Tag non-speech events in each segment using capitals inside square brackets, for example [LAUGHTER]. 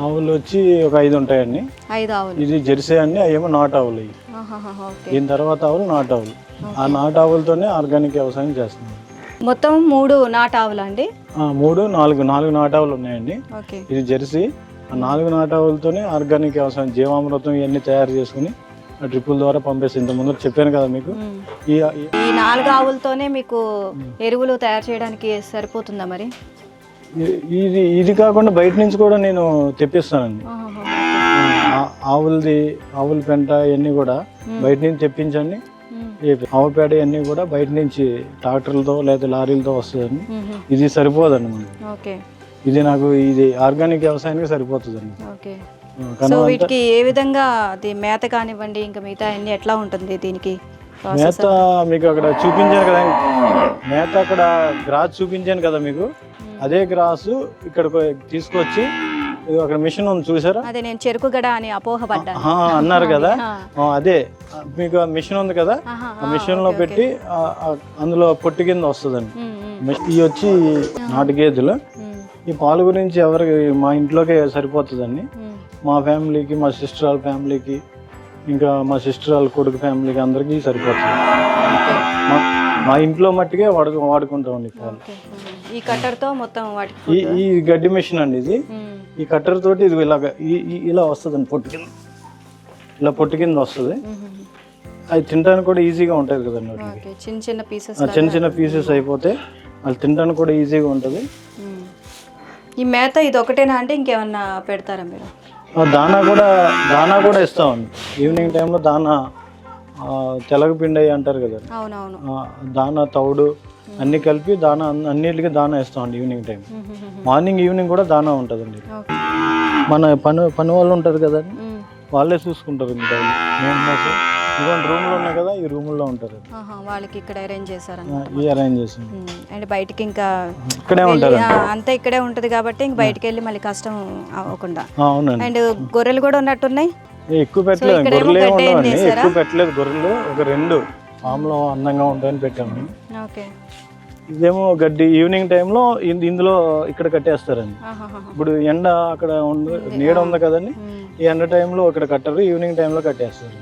ఆవులు వచ్చి ఒక ఐదు ఉంటాయండి. ఐదు ఆవులు. ఇది జెర్సీ అండి అవేమో నాటు ఆవులు ఇవి. దీని తర్వాత ఆవులు నాటు ఆవులు. ఆ నాటు ఆవులతోనే ఆర్గానిక్ వ్యవసాయం చేస్తున్నాం. మొత్తం మూడు నాటు ఆవులు అండి? మూడు నాలుగు నాలుగు నాటు ఆవులు ఉన్నాయండి. ఇది జెర్సీ. ఆ నాలుగు నాటు ఆవులతోనే ఆర్గానిక్ వ్యవసాయం జీవామృతం ఇవన్నీ తయారు చేసుకుని ఆ డ్రిప్పుల ద్వారా పంపేసి ఇంత ముందు చెప్పాను కదా మీకు. ఈ నాలుగు ఆవులతోనే మీకు ఎరువులు తయారు చేయడానికి సరిపోతుందా మరి? ఇది ఇది కాకుండా బయట నుంచి కూడా నేను తెప్పిస్తానండి. ఆవులది ఆవుల పెంట ఇవన్నీ కూడా బయట నుంచి తెప్పించండి. ఆవు పేడ ఇవన్నీ కూడా బయట నుంచి ట్రాక్టర్లతో లేదా లారీలతో వస్తుందండి. ఇది సరిపోదండి మనకి. ఇది నాకు ఇది ఆర్గానిక్ వ్యవసాయానికి సరిపోతుందండి. సో వీటికి ఏ విధంగా అది మేత కానివ్వండి ఇంకా మిగతా అన్ని ఎట్లా ఉంటుంది దీనికి మేత మీకు అక్కడ చూపించాను కదా. మేత అక్కడ గ్రాస్ చూపించాను కదా మీకు. అదే గ్రాస్ ఇక్కడ తీసుకొచ్చి అక్కడ మిషన్ ఉంది చూసారా? అదే నేను చెరుకు గడ అని అపోహపడ్డాను ఆ, అన్నారు కదా? అదే. మీకు ఆ మిషన్ ఉంది కదా? ఆ మిషన్లో పెట్టి అందులో పొట్టు కింద వస్తుందండి. ఇవి వచ్చి నాటు గేదెలు. ఈ పాలు గురించి ఎవరికి మా ఇంట్లోకే సరిపోతుందండి. మా ఫ్యామిలీకి మా సిస్టర్ వాళ్ళ ఫ్యామిలీకి ఇంకా మా సిస్టర్ వాళ్ళ కొడుకు ఫ్యామిలీకి అందరికీ సరిపోతుంది. మా మా ఇంట్లో మట్టుకే వాడు వాడుకుంటామండి పాలు. ఈ కట్టర్తో మొత్తం వాటికి ఈ ఈ గడ్డి మిషన్ అండి ఇది. ఈ కట్టర్ తోటి ఇది ఇలాగ ఇలా వస్తుందండి పొట్టు కింద. ఇలా పొట్టు కింద వస్తుంది. అది తినడానికి కూడా ఈజీగా ఉంటుంది కదండి చిన్న చిన్న పీసెస్ చిన్న చిన్న పీసెస్ అయిపోతే అది తినడానికి కూడా ఈజీగా ఉంటుంది. ఈ మేత ఇది ఒకటేనా అంటే ఇంకేమన్నా పెడతారా మీరు? దానా కూడా దానా కూడా ఇస్తామండి. ఈవినింగ్ టైంలో దానా తెలగపిండి అంటారు కదా అవునవును. దానా తౌడు అన్ని కలిపి దానా అన్ని- అన్నిటికీ దానా ఇస్తామండి ఈవినింగ్ టైం. మార్నింగ్ ఈవినింగ్ కూడా దానా ఉంటుందండి. మన పని పని వాళ్ళు ఉంటారు కదండి. ఉమ్. వాళ్ళే చూసుకుంటారు ఇంకా ఇదిగోండి రూమ్లో ఉన్నాయి కదా ఈ రూముల్లో ఉంటారు. ఆహా, వాళ్ళకి ఇక్కడ అరేంజ్ చేశారు ఈ అరేంజ్ చేసాం అండ్ బయటికి ఇంకా ఇక్కడే ఉంటారు అంతా ఇక్కడే ఉంటది కాబట్టి ఇంక బయటికి వెళ్ళి మళ్ళీ కష్టం అవ్వకుండా. అవునండి. అండ్ గొర్రెలు కూడా ఉన్నట్టున్నాయి? ఎక్కువ పెట్టలేదు గొర్రెలు? ఎక్కువ పెట్టలేదు గొర్రెలు. ఒక రెండు ఫామ్లో అందంగా ఉంటాయని పెట్టాము. ఓకే. ఇదేమో గడ్డి ఈవినింగ్ టైంలో ఇందులో ఇక్కడ కట్టేస్తారండి. ఇప్పుడు ఎండ అక్కడ ఉంది నీడ ఉంది కదండి. ఈ ఎండ టైంలో ఇక్కడ కట్టరు ఈవినింగ్ టైంలో కట్టేస్తారు.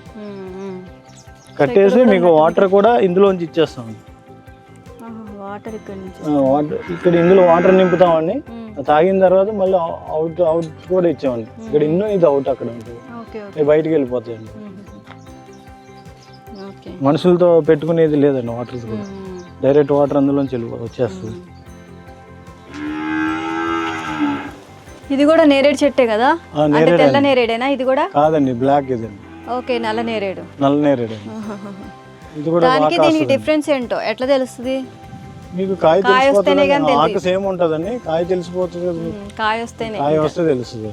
కట్టేసి మీకు వాటర్ కూడా ఇందులోంచి ఇచ్చేస్తాం వాటర్ ఇక్కడ ఇందులో వాటర్ నింపుతామండి. తాగిన తర్వాత మళ్ళీ అవుట్ అవుట్ కూడా ఇచ్చామండి. ఇక్కడ ఇన్నో ఇది అవుట్ అక్కడ ఉంటుంది. బయటికి వెళ్ళిపోతాయండి. మనుషులతో పెట్టుకునేది లేదండి వాటర్ కూడా. డైరెక్ట్ వాటర్ అందులోంచి వచ్చేస్తుంది. ఇది కూడా నేరేడు చెట్టే కదా? అంటే నేరేడు తెల్ల నేరేడేనా ఇది కూడా? కాదండి బ్లాక్ ఇదండి. ఓకే నల్ల నేరేడు. నల్ల నేరేడు. [LAUGHS] ఇది కూడా దానికి దీనికి. డిఫరెన్స్ ఏంటో? ఎట్లా తెలుస్తుంది? మీకు కాయ కాయ వస్తేనే కానీ ఆకు సేమ్ ఉంటుందండి. కాయ తెలిసిపోతుంది. ఉమ్, కాయ వస్తేనే కాయ వస్తే తెలుస్తుంది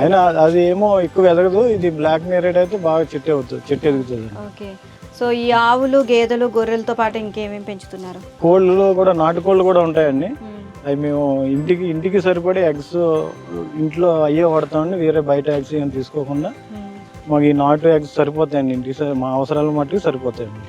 అయినా అది ఏమో ఎక్కువ ఎదగదు ఇది బ్లాక్ నేరేడ్ అయితే బాగా చెట్టు అవుతుంది చెట్టు ఎదుగుతుంది. ఓకే సో ఈ ఆవులు గేదెలు గొర్రెలతో పాటు ఇంకేమేమి పెంచుతున్నారు? కోళ్ళు కూడా నాటు కోళ్ళు కూడా ఉంటాయండి. ఉమ్, అవి మేము ఇంటికి ఇంటికి సరిపడే ఎగ్స్ ఇంట్లో అయ్యే పడతామండి వేరే బయట ఎగ్స్ ఏం తీసుకోకుండా. ఉమ్. మాకు ఈ నాటు ఎగ్స్ సరిపోతాయండి ఇంటికి మా అవసరాలు మట్టుకు సరిపోతాయండి.